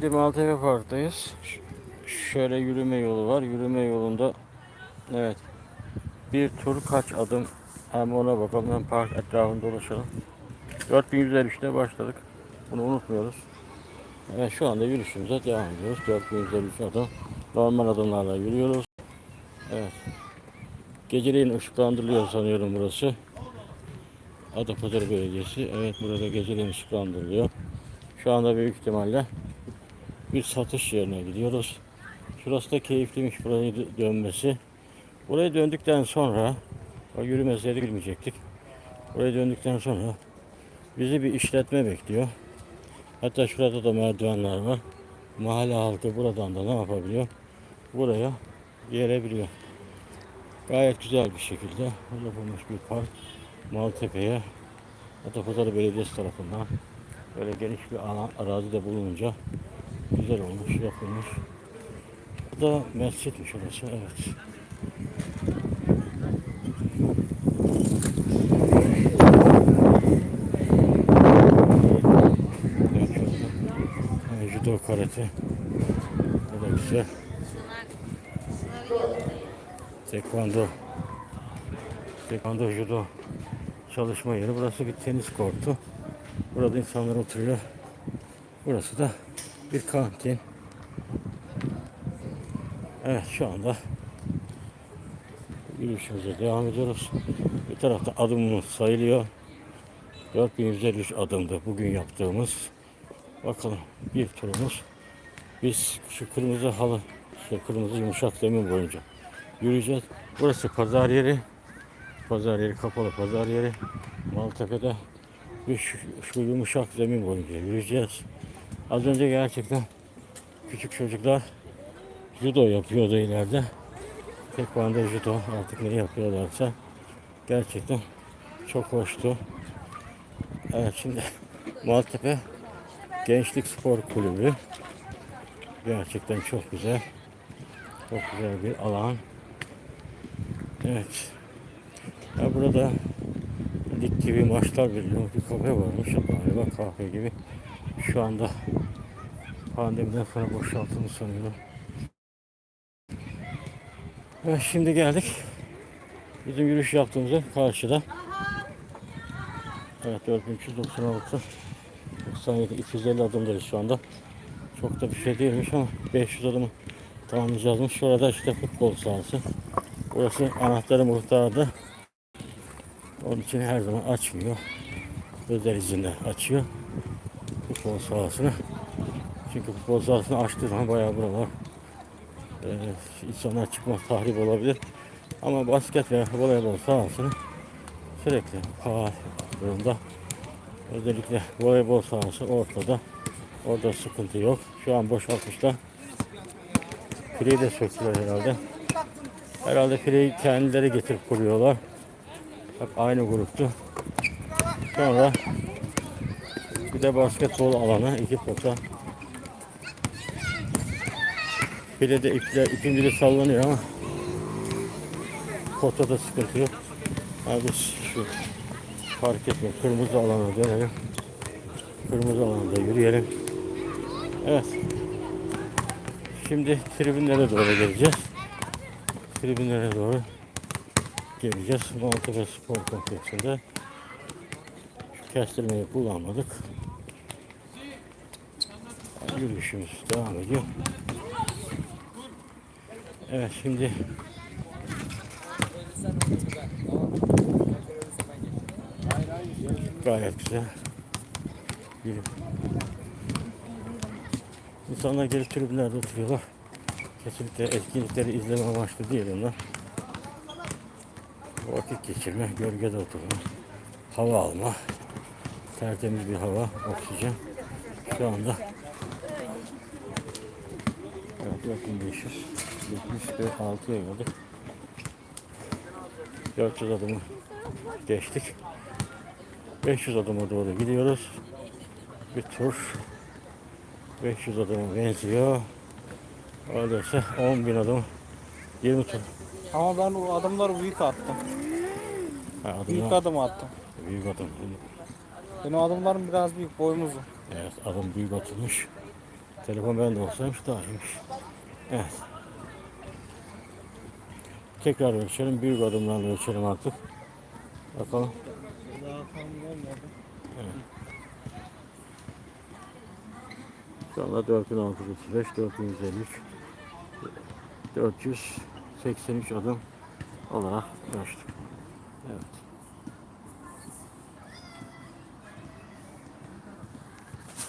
Şimdi Maltepe Park'tayız. Şöyle yürüme yolu var. Yürüme yolunda evet bir tur kaç adım hem ona bakalım hem park etrafında dolaşalım. 4153'te başladık. Bunu unutmuyoruz. Evet şu anda yürüyüşümüze devam ediyoruz. 4153 adım. Normal adımlarla yürüyoruz. Evet. Geceleyin ışıklandırılıyor sanıyorum burası. Adapazarı Belediyesi. Evet burada geceleyin ışıklandırılıyor. Şu anda büyük ihtimalle bir satış yerine gidiyoruz. Şurası da keyifliymiş burayı dö- dönmesi. Buraya döndükten sonra o yürümeseydik bilmeyecektik. Buraya döndükten sonra bizi bir işletme bekliyor. Hatta şurada da merdivenler var. Mahalle halkı buradan da ne yapabiliyor? Buraya gelebiliyor. Gayet güzel bir şekilde yapılmış bir park. Maltepe'ye Atapazarı Belediyesi tarafından böyle geniş bir alan, arazide bulununca güzel olmuş, yapılmış. Bu da mescitmiş orası, evet. Judo karate. Bu da güzel. Tekvando. Tekvando judo çalışma yeri. Burası bir tenis kortu. Burada insanlar oturuyor. Burası da bir kantin. Evet şu anda yürüyüşümüze devam ediyoruz. Bir tarafta adımımız sayılıyor. 4153 adımdı bugün yaptığımız. Bakalım bir turumuz. Biz şu kırmızı halı, şey kırmızı yumuşak zemin boyunca yürüyeceğiz. Burası pazar yeri. Pazar yeri kapalı pazar yeri. Maltepe'de şu, şu yumuşak zemin boyunca yürüyeceğiz. Az önce gerçekten küçük çocuklar judo yapıyordu ileride. Tekvando judo artık ne yapıyorlarsa gerçekten çok hoştu. Evet şimdi Maltepe Gençlik Spor Kulübü gerçekten çok güzel. Çok güzel bir alan. Evet. Ya burada lig gibi maçlar veriliyor. Bir kafe varmış galiba kahve gibi. Şu anda pandemiden sonra boşaltıldı sanıyorum. Evet, şimdi geldik. Bizim yürüyüş yaptığımızda karşıda. Evet 4396 97 250 adımdayız şu anda. Çok da bir şey değilmiş ama 500 adımı tamamlayacağız. Şurada işte futbol sahası. Burası anahtarı muhtarda. Onun için her zaman açmıyor. Özel izinle açıyor. Futbol sahasını. Çünkü futbol sahasını açtığı zaman bayağı buralar e, insanlar çıkma tahrip olabilir. Ama basket ve voleybol sahasını sürekli faal durumda. Özellikle voleybol sahası ortada. Orada sıkıntı yok. Şu an boşaltmışlar. Fileyi de söktüler herhalde. Herhalde fileyi kendileri getirip kuruyorlar. Hep aynı gruptu. Sonra bir de basketbol alanı iki pota. Filede iple, ipin biri sallanıyor ama potada sıkıntı yok. Abi şu fark etme kırmızı alana dönelim. Kırmızı alanda yürüyelim. Evet. Şimdi tribünlere doğru geleceğiz. Tribünlere doğru geleceğiz. Maltepe Spor Kompleksinde kestirmeyi kullanmadık. Yürüyüşümüz devam ediyor. Evet şimdi gayet güzel. Bir İnsanlar gelip tribünlerde oturuyorlar. Kesinlikle etkinlikleri izleme amaçlı değil onlar. Vakit geçirme, gölgede oturma, hava alma, tertemiz bir hava, oksijen. Şu anda evet, 4500 76'ya geldik. 400 adımı geçtik. 500 adıma doğru gidiyoruz. Bir tur 500 adıma benziyor. Öyleyse 10 bin adım 20 tur. Ama ben o adımları büyük attım. Ha, Büyük adımlar, adım attım. büyük adım. Benim adımlarım biraz büyük boyum uzun. Evet adım büyük atılmış. Telefon bende olsaymış daha iyiymiş. Evet. Tekrar ölçelim. Büyük adımlarla ölçelim artık. Bakalım. Olmadı. Şu anda 4635, 453, 483 adım olarak ölçtük. Evet.